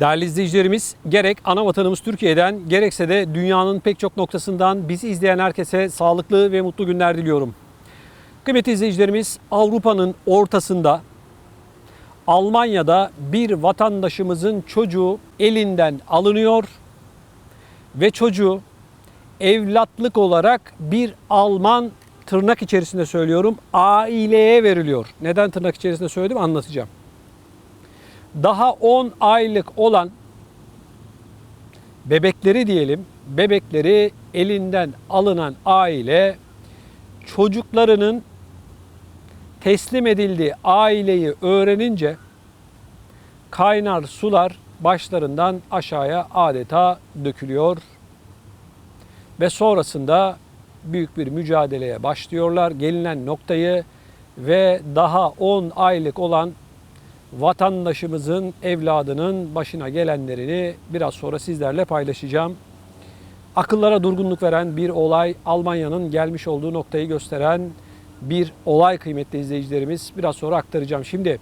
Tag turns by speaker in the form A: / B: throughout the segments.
A: Değerli izleyicilerimiz, gerek ana vatanımız Türkiye'den gerekse de dünyanın pek çok noktasından bizi izleyen herkese sağlıklı ve mutlu günler diliyorum. Kıymetli izleyicilerimiz, Avrupa'nın ortasında Almanya'da bir vatandaşımızın çocuğu elinden alınıyor ve çocuğu evlatlık olarak bir Alman tırnak içerisinde söylüyorum aileye veriliyor. Neden tırnak içerisinde söyledim anlatacağım daha 10 aylık olan bebekleri diyelim, bebekleri elinden alınan aile çocuklarının teslim edildiği aileyi öğrenince kaynar sular başlarından aşağıya adeta dökülüyor ve sonrasında büyük bir mücadeleye başlıyorlar. Gelinen noktayı ve daha 10 aylık olan vatandaşımızın evladının başına gelenlerini biraz sonra sizlerle paylaşacağım. Akıllara durgunluk veren bir olay, Almanya'nın gelmiş olduğu noktayı gösteren bir olay kıymetli izleyicilerimiz. Biraz sonra aktaracağım. Şimdi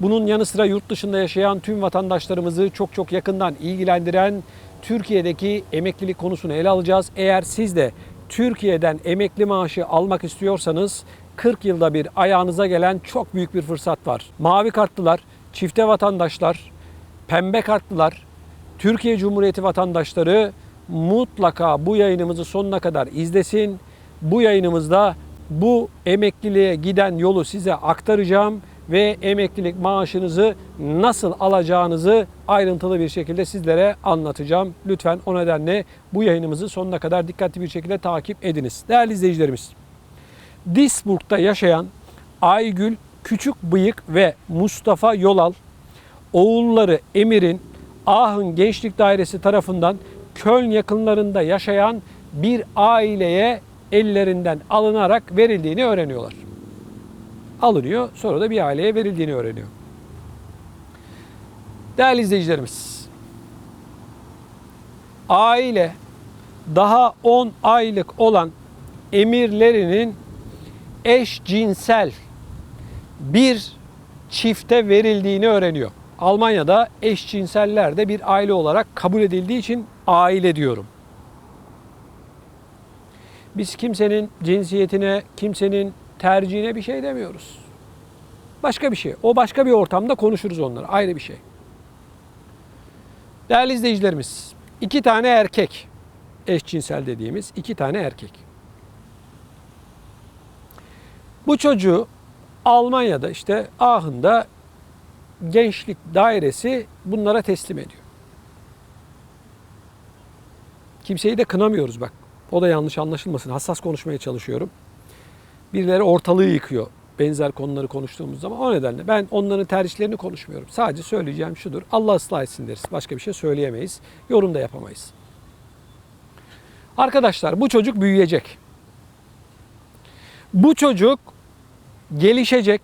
A: bunun yanı sıra yurt dışında yaşayan tüm vatandaşlarımızı çok çok yakından ilgilendiren Türkiye'deki emeklilik konusunu ele alacağız. Eğer siz de Türkiye'den emekli maaşı almak istiyorsanız 40 yılda bir ayağınıza gelen çok büyük bir fırsat var. Mavi kartlılar, çifte vatandaşlar, pembe kartlılar, Türkiye Cumhuriyeti vatandaşları mutlaka bu yayınımızı sonuna kadar izlesin. Bu yayınımızda bu emekliliğe giden yolu size aktaracağım ve emeklilik maaşınızı nasıl alacağınızı ayrıntılı bir şekilde sizlere anlatacağım. Lütfen o nedenle bu yayınımızı sonuna kadar dikkatli bir şekilde takip ediniz. Değerli izleyicilerimiz, Duisburg'da yaşayan Aygül Küçük Bıyık ve Mustafa Yolal oğulları Emir'in Ahın Gençlik Dairesi tarafından Köln yakınlarında yaşayan bir aileye ellerinden alınarak verildiğini öğreniyorlar. Alınıyor sonra da bir aileye verildiğini öğreniyor. Değerli izleyicilerimiz, aile daha 10 aylık olan emirlerinin eşcinsel bir çifte verildiğini öğreniyor. Almanya'da eşcinseller de bir aile olarak kabul edildiği için aile diyorum. Biz kimsenin cinsiyetine, kimsenin tercihine bir şey demiyoruz. Başka bir şey. O başka bir ortamda konuşuruz onları. Ayrı bir şey. Değerli izleyicilerimiz, iki tane erkek, eşcinsel dediğimiz iki tane erkek. Bu çocuğu Almanya'da işte Aachen'da gençlik dairesi bunlara teslim ediyor. Kimseyi de kınamıyoruz bak. O da yanlış anlaşılmasın. Hassas konuşmaya çalışıyorum. Birileri ortalığı yıkıyor benzer konuları konuştuğumuz zaman. O nedenle ben onların tercihlerini konuşmuyorum. Sadece söyleyeceğim şudur. Allah ıslah etsin deriz. Başka bir şey söyleyemeyiz. Yorum da yapamayız. Arkadaşlar bu çocuk büyüyecek. Bu çocuk gelişecek.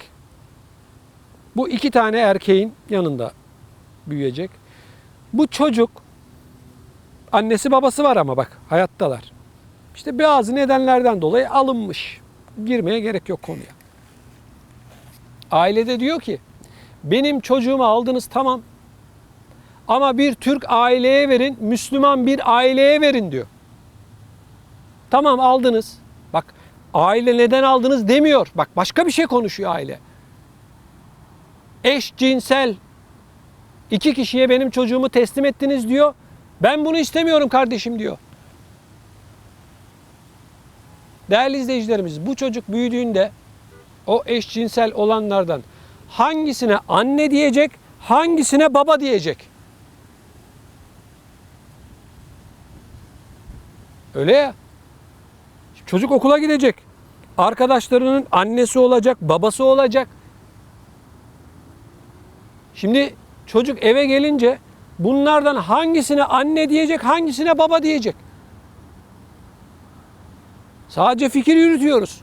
A: Bu iki tane erkeğin yanında büyüyecek. Bu çocuk annesi babası var ama bak hayattalar. İşte bazı nedenlerden dolayı alınmış. Girmeye gerek yok konuya. Ailede diyor ki benim çocuğumu aldınız tamam ama bir Türk aileye verin, Müslüman bir aileye verin diyor. Tamam aldınız. Bak aile neden aldınız demiyor. Bak başka bir şey konuşuyor aile. Eş cinsel iki kişiye benim çocuğumu teslim ettiniz diyor. Ben bunu istemiyorum kardeşim diyor. Değerli izleyicilerimiz bu çocuk büyüdüğünde o eşcinsel olanlardan hangisine anne diyecek, hangisine baba diyecek? Öyle ya. Çocuk okula gidecek. Arkadaşlarının annesi olacak, babası olacak. Şimdi çocuk eve gelince bunlardan hangisine anne diyecek, hangisine baba diyecek? Sadece fikir yürütüyoruz.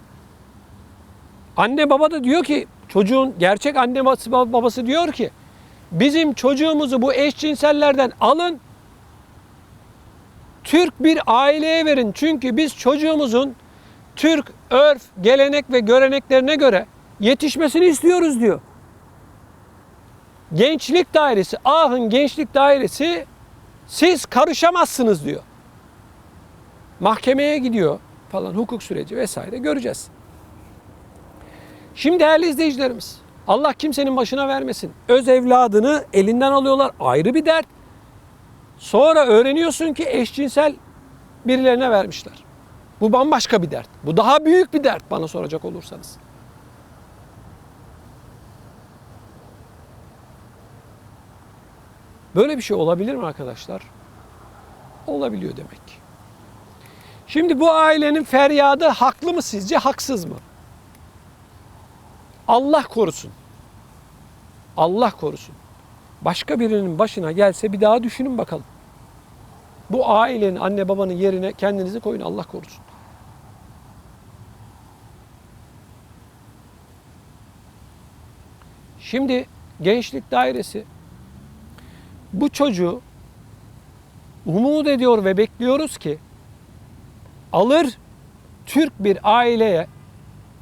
A: Anne baba da diyor ki çocuğun gerçek anne babası, diyor ki bizim çocuğumuzu bu eşcinsellerden alın Türk bir aileye verin. Çünkü biz çocuğumuzun Türk örf, gelenek ve göreneklerine göre yetişmesini istiyoruz diyor. Gençlik dairesi, ahın gençlik dairesi siz karışamazsınız diyor. Mahkemeye gidiyor falan hukuk süreci vesaire göreceğiz. Şimdi değerli izleyicilerimiz Allah kimsenin başına vermesin. Öz evladını elinden alıyorlar ayrı bir dert. Sonra öğreniyorsun ki eşcinsel birilerine vermişler. Bu bambaşka bir dert. Bu daha büyük bir dert bana soracak olursanız. Böyle bir şey olabilir mi arkadaşlar? Olabiliyor demek. Şimdi bu ailenin feryadı haklı mı sizce, haksız mı? Allah korusun. Allah korusun. Başka birinin başına gelse bir daha düşünün bakalım. Bu ailenin anne babanın yerine kendinizi koyun Allah korusun. Şimdi gençlik dairesi bu çocuğu umut ediyor ve bekliyoruz ki alır Türk bir aileye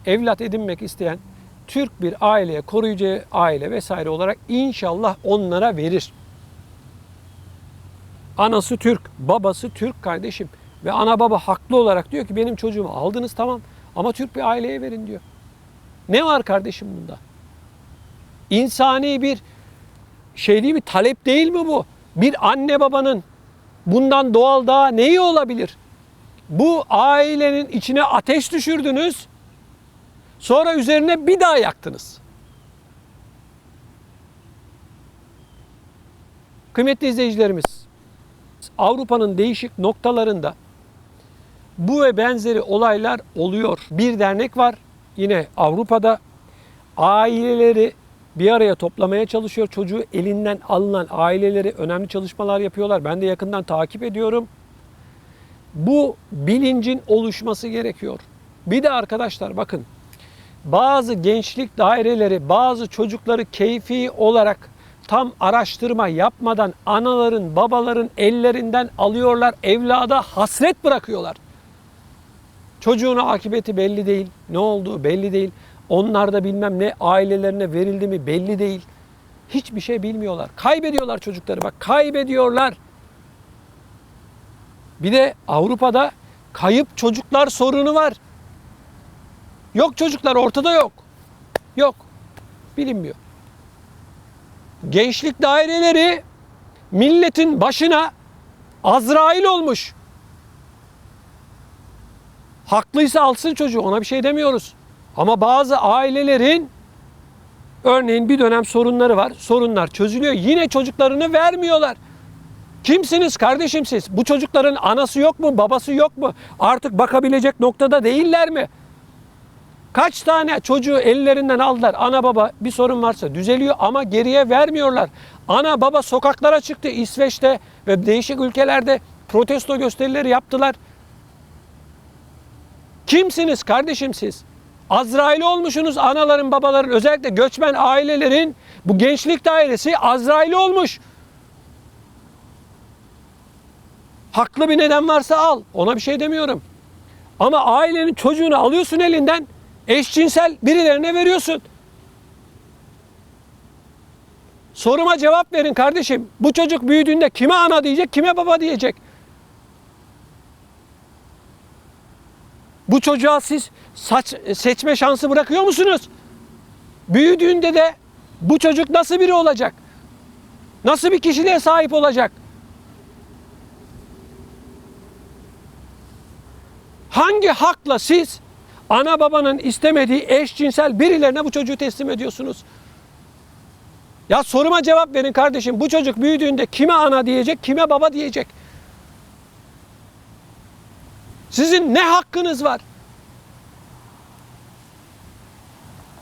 A: evlat edinmek isteyen Türk bir aileye, koruyucu aile vesaire olarak inşallah onlara verir. Anası Türk, babası Türk kardeşim ve ana baba haklı olarak diyor ki benim çocuğumu aldınız tamam ama Türk bir aileye verin diyor. Ne var kardeşim bunda? İnsani bir şey değil mi? Talep değil mi bu? Bir anne babanın bundan doğal daha neyi olabilir? Bu ailenin içine ateş düşürdünüz. Sonra üzerine bir daha yaktınız. Kıymetli izleyicilerimiz, Avrupa'nın değişik noktalarında bu ve benzeri olaylar oluyor. Bir dernek var yine Avrupa'da aileleri bir araya toplamaya çalışıyor. Çocuğu elinden alınan aileleri önemli çalışmalar yapıyorlar. Ben de yakından takip ediyorum. Bu bilincin oluşması gerekiyor. Bir de arkadaşlar bakın bazı gençlik daireleri bazı çocukları keyfi olarak tam araştırma yapmadan anaların babaların ellerinden alıyorlar evlada hasret bırakıyorlar. Çocuğun akıbeti belli değil. Ne olduğu belli değil. Onlar da bilmem ne ailelerine verildi mi belli değil. Hiçbir şey bilmiyorlar. Kaybediyorlar çocukları bak kaybediyorlar. Bir de Avrupa'da kayıp çocuklar sorunu var. Yok çocuklar ortada yok. Yok. Bilinmiyor. Gençlik daireleri milletin başına Azrail olmuş. Haklıysa alsın çocuğu ona bir şey demiyoruz. Ama bazı ailelerin örneğin bir dönem sorunları var. Sorunlar çözülüyor. Yine çocuklarını vermiyorlar. Kimsiniz kardeşim siz? Bu çocukların anası yok mu, babası yok mu? Artık bakabilecek noktada değiller mi? Kaç tane çocuğu ellerinden aldılar. Ana baba bir sorun varsa düzeliyor ama geriye vermiyorlar. Ana baba sokaklara çıktı İsveç'te ve değişik ülkelerde protesto gösterileri yaptılar. Kimsiniz kardeşim siz? Azrail olmuşsunuz anaların babaların özellikle göçmen ailelerin bu gençlik dairesi Azrail olmuş. Haklı bir neden varsa al. Ona bir şey demiyorum. Ama ailenin çocuğunu alıyorsun elinden eşcinsel birilerine veriyorsun. Soruma cevap verin kardeşim. Bu çocuk büyüdüğünde kime ana diyecek, kime baba diyecek? Bu çocuğa siz saç, seçme şansı bırakıyor musunuz? Büyüdüğünde de bu çocuk nasıl biri olacak? Nasıl bir kişiliğe sahip olacak? Hangi hakla siz ana babanın istemediği eşcinsel birilerine bu çocuğu teslim ediyorsunuz? Ya soruma cevap verin kardeşim. Bu çocuk büyüdüğünde kime ana diyecek, kime baba diyecek? Sizin ne hakkınız var?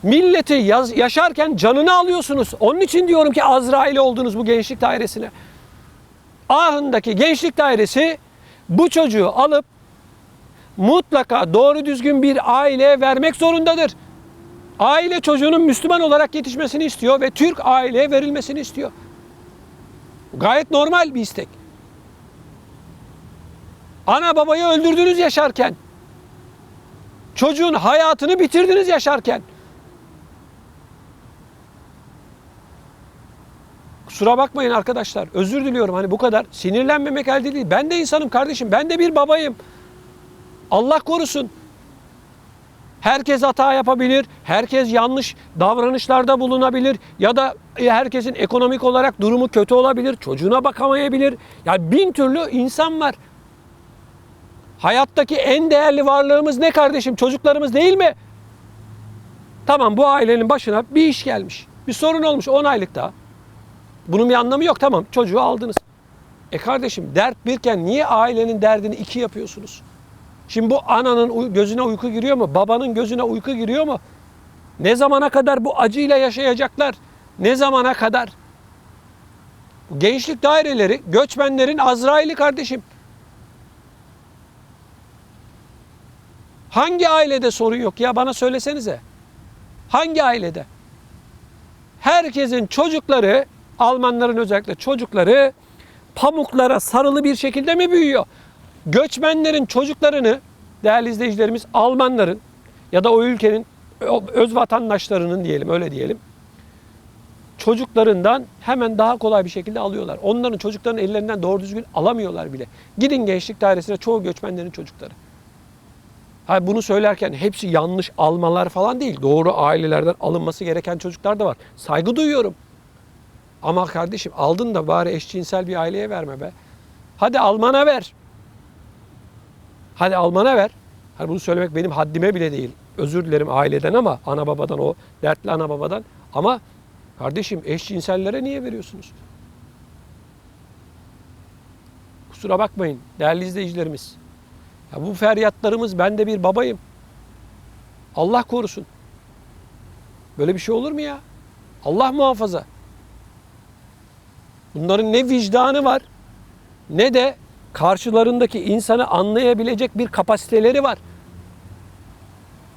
A: Milleti yaşarken canını alıyorsunuz. Onun için diyorum ki Azrail oldunuz bu gençlik dairesine. Ahındaki gençlik dairesi bu çocuğu alıp mutlaka doğru düzgün bir aileye vermek zorundadır. Aile çocuğunun Müslüman olarak yetişmesini istiyor ve Türk aileye verilmesini istiyor. Gayet normal bir istek. Ana babayı öldürdünüz yaşarken. Çocuğun hayatını bitirdiniz yaşarken. Kusura bakmayın arkadaşlar. Özür diliyorum. Hani bu kadar sinirlenmemek elde değil. Ben de insanım kardeşim. Ben de bir babayım. Allah korusun. Herkes hata yapabilir. Herkes yanlış davranışlarda bulunabilir. Ya da e, herkesin ekonomik olarak durumu kötü olabilir. Çocuğuna bakamayabilir. Ya bin türlü insan var. Hayattaki en değerli varlığımız ne kardeşim? Çocuklarımız değil mi? Tamam bu ailenin başına bir iş gelmiş. Bir sorun olmuş 10 aylık daha. Bunun bir anlamı yok. Tamam çocuğu aldınız. E kardeşim dert birken niye ailenin derdini iki yapıyorsunuz? Şimdi bu ananın gözüne uyku giriyor mu? Babanın gözüne uyku giriyor mu? Ne zamana kadar bu acıyla yaşayacaklar? Ne zamana kadar? Gençlik daireleri göçmenlerin Azrail'i kardeşim. Hangi ailede sorun yok ya bana söylesenize. Hangi ailede? Herkesin çocukları, Almanların özellikle çocukları pamuklara sarılı bir şekilde mi büyüyor? Göçmenlerin çocuklarını değerli izleyicilerimiz Almanların ya da o ülkenin öz vatandaşlarının diyelim öyle diyelim çocuklarından hemen daha kolay bir şekilde alıyorlar. Onların çocuklarının ellerinden doğru düzgün alamıyorlar bile. Gidin gençlik dairesine çoğu göçmenlerin çocukları. Ha bunu söylerken hepsi yanlış almalar falan değil. Doğru ailelerden alınması gereken çocuklar da var. Saygı duyuyorum. Ama kardeşim aldın da bari eşcinsel bir aileye verme be. Hadi Alman'a ver. Hadi Alman'a ver. Hani bunu söylemek benim haddime bile değil. Özür dilerim aileden ama ana babadan o dertli ana babadan. Ama kardeşim eşcinsellere niye veriyorsunuz? Kusura bakmayın değerli izleyicilerimiz. Ya bu feryatlarımız ben de bir babayım. Allah korusun. Böyle bir şey olur mu ya? Allah muhafaza. Bunların ne vicdanı var ne de karşılarındaki insanı anlayabilecek bir kapasiteleri var.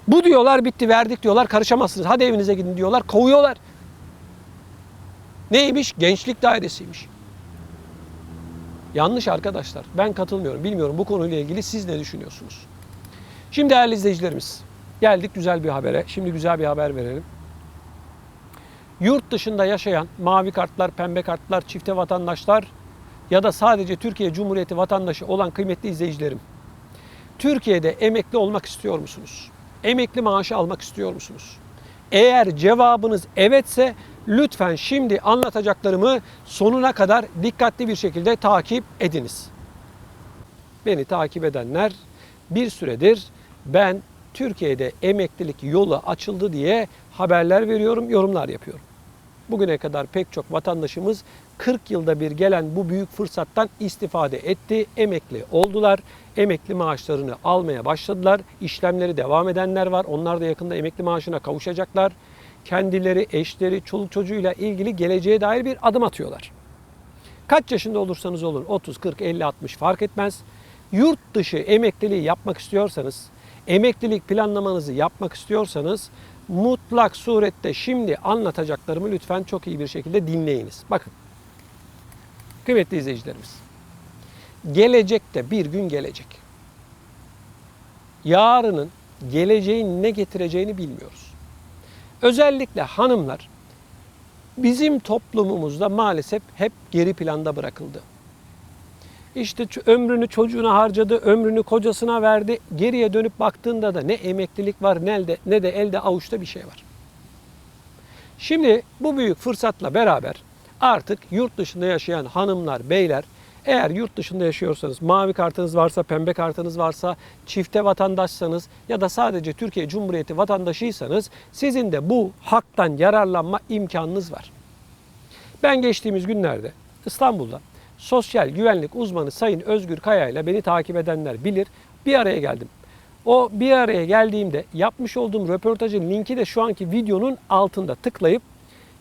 A: Bu diyorlar bitti verdik diyorlar karışamazsınız. Hadi evinize gidin diyorlar kovuyorlar. Neymiş? Gençlik dairesiymiş. Yanlış arkadaşlar. Ben katılmıyorum. Bilmiyorum bu konuyla ilgili siz ne düşünüyorsunuz? Şimdi değerli izleyicilerimiz geldik güzel bir habere. Şimdi güzel bir haber verelim. Yurt dışında yaşayan mavi kartlar, pembe kartlar, çifte vatandaşlar ya da sadece Türkiye Cumhuriyeti vatandaşı olan kıymetli izleyicilerim. Türkiye'de emekli olmak istiyor musunuz? Emekli maaşı almak istiyor musunuz? Eğer cevabınız evetse lütfen şimdi anlatacaklarımı sonuna kadar dikkatli bir şekilde takip ediniz. Beni takip edenler bir süredir ben Türkiye'de emeklilik yolu açıldı diye haberler veriyorum, yorumlar yapıyorum. Bugüne kadar pek çok vatandaşımız 40 yılda bir gelen bu büyük fırsattan istifade etti, emekli oldular, emekli maaşlarını almaya başladılar. İşlemleri devam edenler var. Onlar da yakında emekli maaşına kavuşacaklar. Kendileri, eşleri, çoluk çocuğuyla ilgili geleceğe dair bir adım atıyorlar. Kaç yaşında olursanız olun 30, 40, 50, 60 fark etmez. Yurt dışı emekliliği yapmak istiyorsanız, emeklilik planlamanızı yapmak istiyorsanız mutlak surette şimdi anlatacaklarımı lütfen çok iyi bir şekilde dinleyiniz. Bakın. Kıymetli izleyicilerimiz. Gelecekte bir gün gelecek. Yarının geleceğin ne getireceğini bilmiyoruz. Özellikle hanımlar bizim toplumumuzda maalesef hep geri planda bırakıldı. İşte ömrünü çocuğuna harcadı, ömrünü kocasına verdi. Geriye dönüp baktığında da ne emeklilik var ne elde, ne de elde avuçta bir şey var. Şimdi bu büyük fırsatla beraber artık yurt dışında yaşayan hanımlar, beyler eğer yurt dışında yaşıyorsanız, mavi kartınız varsa, pembe kartınız varsa, çifte vatandaşsanız ya da sadece Türkiye Cumhuriyeti vatandaşıysanız sizin de bu haktan yararlanma imkanınız var. Ben geçtiğimiz günlerde İstanbul'da sosyal güvenlik uzmanı Sayın Özgür Kaya ile beni takip edenler bilir bir araya geldim. O bir araya geldiğimde yapmış olduğum röportajın linki de şu anki videonun altında tıklayıp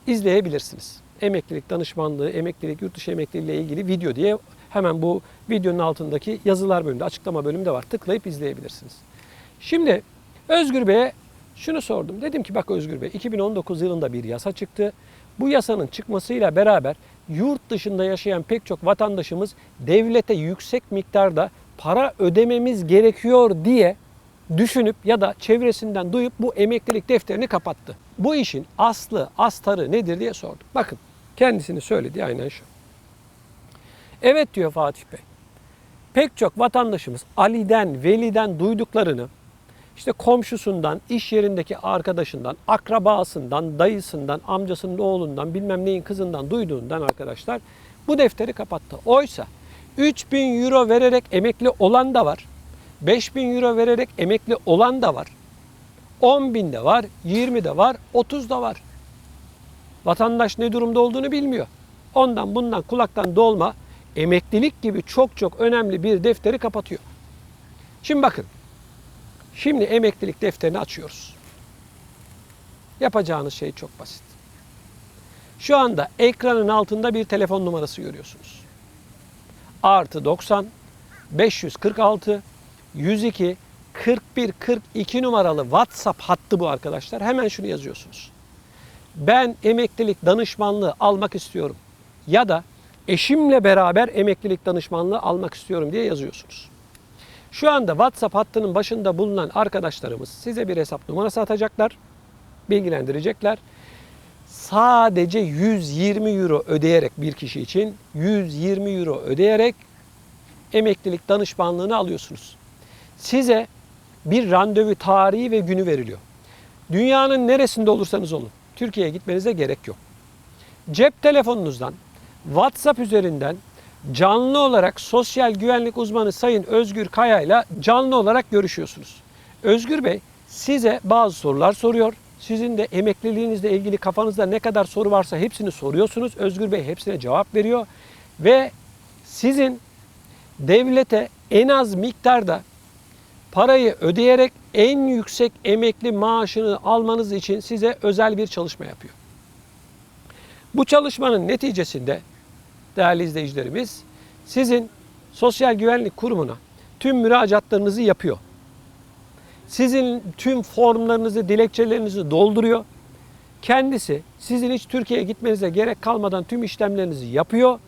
A: izleyebilirsiniz. Emeklilik danışmanlığı, emeklilik, yurt dışı emekliliği ile ilgili video diye hemen bu videonun altındaki yazılar bölümünde, açıklama bölümünde var. Tıklayıp izleyebilirsiniz. Şimdi Özgür Bey'e şunu sordum. Dedim ki bak Özgür Bey 2019 yılında bir yasa çıktı. Bu yasanın çıkmasıyla beraber yurt dışında yaşayan pek çok vatandaşımız devlete yüksek miktarda para ödememiz gerekiyor diye düşünüp ya da çevresinden duyup bu emeklilik defterini kapattı. Bu işin aslı, astarı nedir diye sordum. Bakın kendisini söyledi aynen şu. Evet diyor Fatih Bey. Pek çok vatandaşımız Ali'den, Veli'den duyduklarını işte komşusundan, iş yerindeki arkadaşından, akrabasından, dayısından, amcasının oğlundan, bilmem neyin kızından duyduğundan arkadaşlar bu defteri kapattı. Oysa 3000 euro vererek emekli olan da var. 5000 euro vererek emekli olan da var. 10 bin de var, 20 de var, 30 da var. Vatandaş ne durumda olduğunu bilmiyor. Ondan bundan kulaktan dolma emeklilik gibi çok çok önemli bir defteri kapatıyor. Şimdi bakın. Şimdi emeklilik defterini açıyoruz. Yapacağınız şey çok basit. Şu anda ekranın altında bir telefon numarası görüyorsunuz. Artı 90 546 102 41 42 numaralı WhatsApp hattı bu arkadaşlar. Hemen şunu yazıyorsunuz. Ben emeklilik danışmanlığı almak istiyorum. Ya da eşimle beraber emeklilik danışmanlığı almak istiyorum diye yazıyorsunuz. Şu anda WhatsApp hattının başında bulunan arkadaşlarımız size bir hesap numarası atacaklar, bilgilendirecekler. Sadece 120 euro ödeyerek bir kişi için 120 euro ödeyerek emeklilik danışmanlığını alıyorsunuz. Size bir randevu tarihi ve günü veriliyor. Dünyanın neresinde olursanız olun Türkiye'ye gitmenize gerek yok. Cep telefonunuzdan WhatsApp üzerinden canlı olarak sosyal güvenlik uzmanı Sayın Özgür Kaya ile canlı olarak görüşüyorsunuz. Özgür Bey size bazı sorular soruyor. Sizin de emekliliğinizle ilgili kafanızda ne kadar soru varsa hepsini soruyorsunuz. Özgür Bey hepsine cevap veriyor ve sizin devlete en az miktarda parayı ödeyerek en yüksek emekli maaşını almanız için size özel bir çalışma yapıyor. Bu çalışmanın neticesinde değerli izleyicilerimiz sizin Sosyal Güvenlik Kurumu'na tüm müracaatlarınızı yapıyor. Sizin tüm formlarınızı, dilekçelerinizi dolduruyor. Kendisi sizin hiç Türkiye'ye gitmenize gerek kalmadan tüm işlemlerinizi yapıyor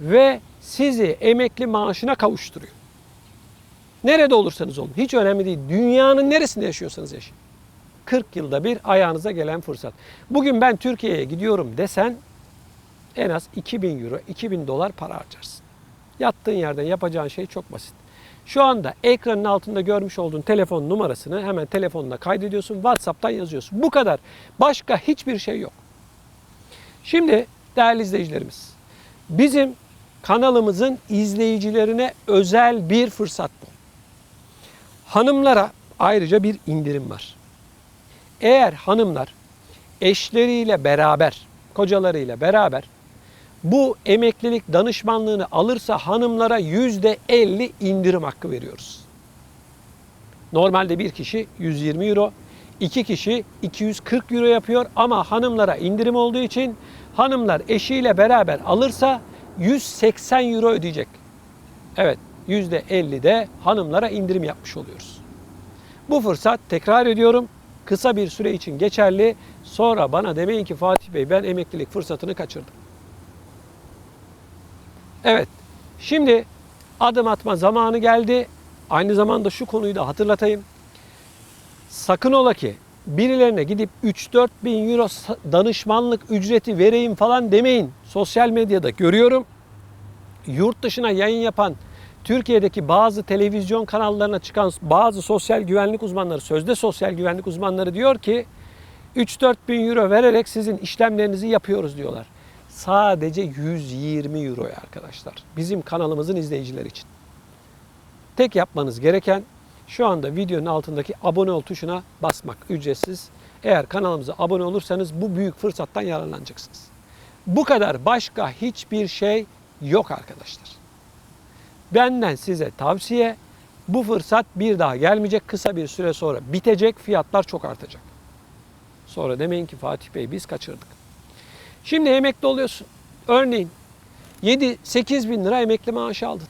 A: ve sizi emekli maaşına kavuşturuyor. Nerede olursanız olun hiç önemli değil. Dünyanın neresinde yaşıyorsanız yaşayın. 40 yılda bir ayağınıza gelen fırsat. Bugün ben Türkiye'ye gidiyorum desen en az 2000 euro, 2000 dolar para harcarsın. Yattığın yerden yapacağın şey çok basit. Şu anda ekranın altında görmüş olduğun telefon numarasını hemen telefonuna kaydediyorsun. WhatsApp'tan yazıyorsun. Bu kadar. Başka hiçbir şey yok. Şimdi değerli izleyicilerimiz, bizim kanalımızın izleyicilerine özel bir fırsat bu. Hanımlara ayrıca bir indirim var. Eğer hanımlar eşleriyle beraber, kocalarıyla beraber bu emeklilik danışmanlığını alırsa hanımlara yüzde 50 indirim hakkı veriyoruz. Normalde bir kişi 120 euro, iki kişi 240 euro yapıyor ama hanımlara indirim olduğu için hanımlar eşiyle beraber alırsa 180 euro ödeyecek. Evet %50 de hanımlara indirim yapmış oluyoruz. Bu fırsat tekrar ediyorum kısa bir süre için geçerli. Sonra bana demeyin ki Fatih Bey ben emeklilik fırsatını kaçırdım. Evet. Şimdi adım atma zamanı geldi. Aynı zamanda şu konuyu da hatırlatayım. Sakın ola ki birilerine gidip 3-4 bin euro danışmanlık ücreti vereyim falan demeyin. Sosyal medyada görüyorum. Yurt dışına yayın yapan Türkiye'deki bazı televizyon kanallarına çıkan bazı sosyal güvenlik uzmanları, sözde sosyal güvenlik uzmanları diyor ki 3-4 bin euro vererek sizin işlemlerinizi yapıyoruz diyorlar. Sadece 120 euroya arkadaşlar. Bizim kanalımızın izleyicileri için. Tek yapmanız gereken şu anda videonun altındaki abone ol tuşuna basmak ücretsiz. Eğer kanalımıza abone olursanız bu büyük fırsattan yararlanacaksınız. Bu kadar başka hiçbir şey yok arkadaşlar. Benden size tavsiye bu fırsat bir daha gelmeyecek. Kısa bir süre sonra bitecek. Fiyatlar çok artacak. Sonra demeyin ki Fatih Bey biz kaçırdık. Şimdi emekli oluyorsun. Örneğin 7-8 bin lira emekli maaşı aldın.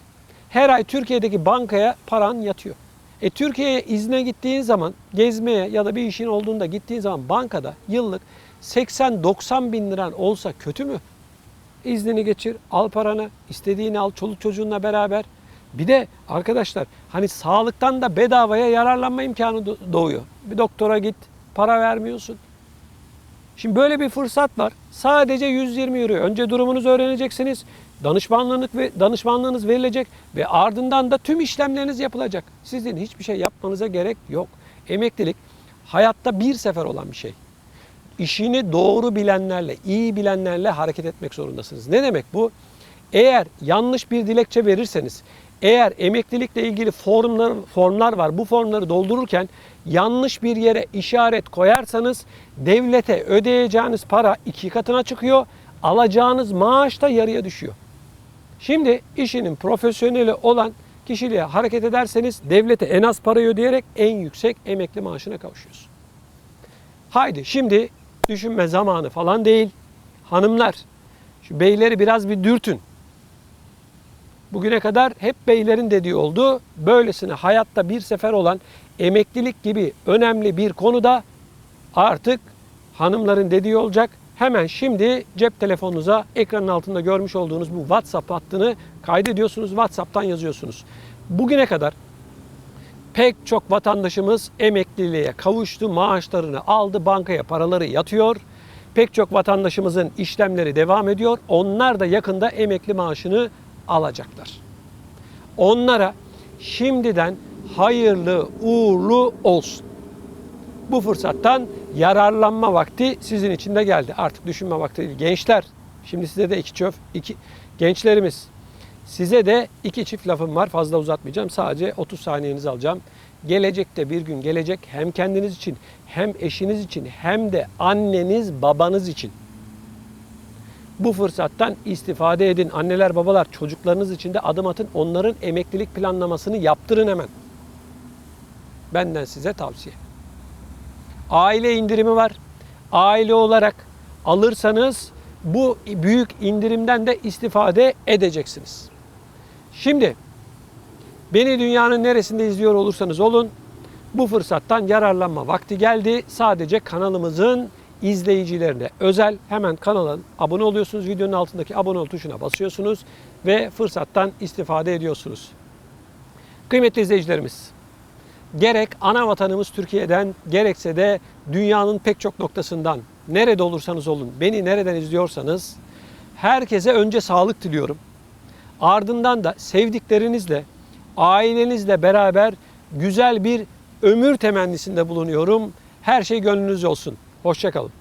A: Her ay Türkiye'deki bankaya paran yatıyor. E Türkiye'ye izne gittiğin zaman, gezmeye ya da bir işin olduğunda gittiğin zaman bankada yıllık 80-90 bin liran olsa kötü mü? İznini geçir, al paranı, istediğini al, çoluk çocuğunla beraber. Bir de arkadaşlar hani sağlıktan da bedavaya yararlanma imkanı do- doğuyor. Bir doktora git, para vermiyorsun. Şimdi böyle bir fırsat var. Sadece 120 euro. Önce durumunuzu öğreneceksiniz. Danışmanlığınız ve danışmanlığınız verilecek ve ardından da tüm işlemleriniz yapılacak. Sizin hiçbir şey yapmanıza gerek yok. Emeklilik hayatta bir sefer olan bir şey. İşini doğru bilenlerle, iyi bilenlerle hareket etmek zorundasınız. Ne demek bu? Eğer yanlış bir dilekçe verirseniz, eğer emeklilikle ilgili formlar, formlar var, bu formları doldururken yanlış bir yere işaret koyarsanız devlete ödeyeceğiniz para iki katına çıkıyor, alacağınız maaş da yarıya düşüyor. Şimdi işinin profesyoneli olan kişiliğe hareket ederseniz devlete en az parayı ödeyerek en yüksek emekli maaşına kavuşuyorsun. Haydi şimdi düşünme zamanı falan değil. Hanımlar şu beyleri biraz bir dürtün. Bugüne kadar hep beylerin dediği oldu. Böylesine hayatta bir sefer olan emeklilik gibi önemli bir konuda artık hanımların dediği olacak. Hemen şimdi cep telefonunuza ekranın altında görmüş olduğunuz bu WhatsApp hattını kaydediyorsunuz. WhatsApp'tan yazıyorsunuz. Bugüne kadar pek çok vatandaşımız emekliliğe kavuştu, maaşlarını aldı, bankaya paraları yatıyor. Pek çok vatandaşımızın işlemleri devam ediyor. Onlar da yakında emekli maaşını alacaklar. Onlara şimdiden hayırlı uğurlu olsun. Bu fırsattan yararlanma vakti sizin için de geldi. Artık düşünme vakti değil. Gençler, şimdi size de iki çöp, iki gençlerimiz Size de iki çift lafım var. Fazla uzatmayacağım. Sadece 30 saniyenizi alacağım. Gelecekte bir gün gelecek hem kendiniz için hem eşiniz için hem de anneniz babanız için. Bu fırsattan istifade edin. Anneler babalar çocuklarınız için de adım atın. Onların emeklilik planlamasını yaptırın hemen. Benden size tavsiye. Aile indirimi var. Aile olarak alırsanız bu büyük indirimden de istifade edeceksiniz. Şimdi beni dünyanın neresinde izliyor olursanız olun bu fırsattan yararlanma vakti geldi. Sadece kanalımızın izleyicilerine özel hemen kanala abone oluyorsunuz. Videonun altındaki abone ol tuşuna basıyorsunuz ve fırsattan istifade ediyorsunuz. Kıymetli izleyicilerimiz, gerek ana vatanımız Türkiye'den gerekse de dünyanın pek çok noktasından nerede olursanız olun, beni nereden izliyorsanız herkese önce sağlık diliyorum. Ardından da sevdiklerinizle, ailenizle beraber güzel bir ömür temennisinde bulunuyorum. Her şey gönlünüzce olsun. Hoşçakalın.